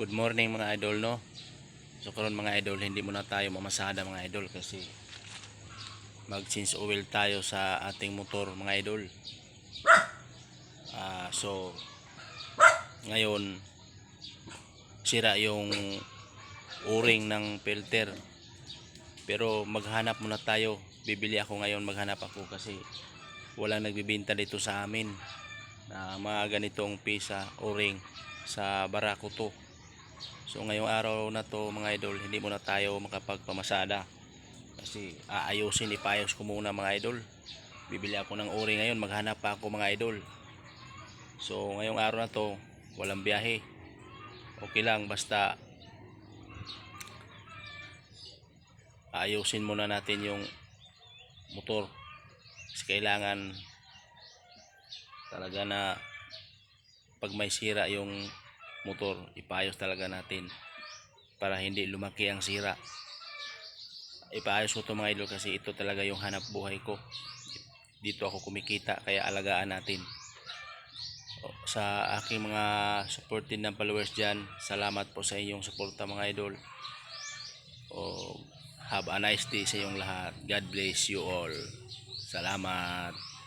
Good morning mga idol no. So karon mga idol hindi muna tayo mamasada mga idol kasi mag change oil tayo sa ating motor mga idol. Ah so ngayon sira yung o-ring ng filter. Pero maghanap muna tayo. Bibili ako ngayon maghanap ako kasi walang nagbibenta dito sa amin na mga ganitong pisa o-ring sa Barakuto. So ngayong araw na to mga idol, hindi muna tayo makapagpamasada. Kasi aayusin, ipayos ko muna mga idol. Bibili ako ng ori ngayon, maghanap pa ako mga idol. So ngayong araw na to, walang biyahe. Okay lang, basta ayusin muna natin yung motor. Kasi kailangan talaga na pag may sira yung motor, ipayos talaga natin para hindi lumaki ang sira. Ipaayos ko to mga idol kasi ito talaga yung hanap buhay ko. Dito ako kumikita kaya alagaan natin. Sa aking mga supported ng followers dyan, salamat po sa inyong suporta mga idol. O, have a nice day sa inyong lahat. God bless you all. Salamat.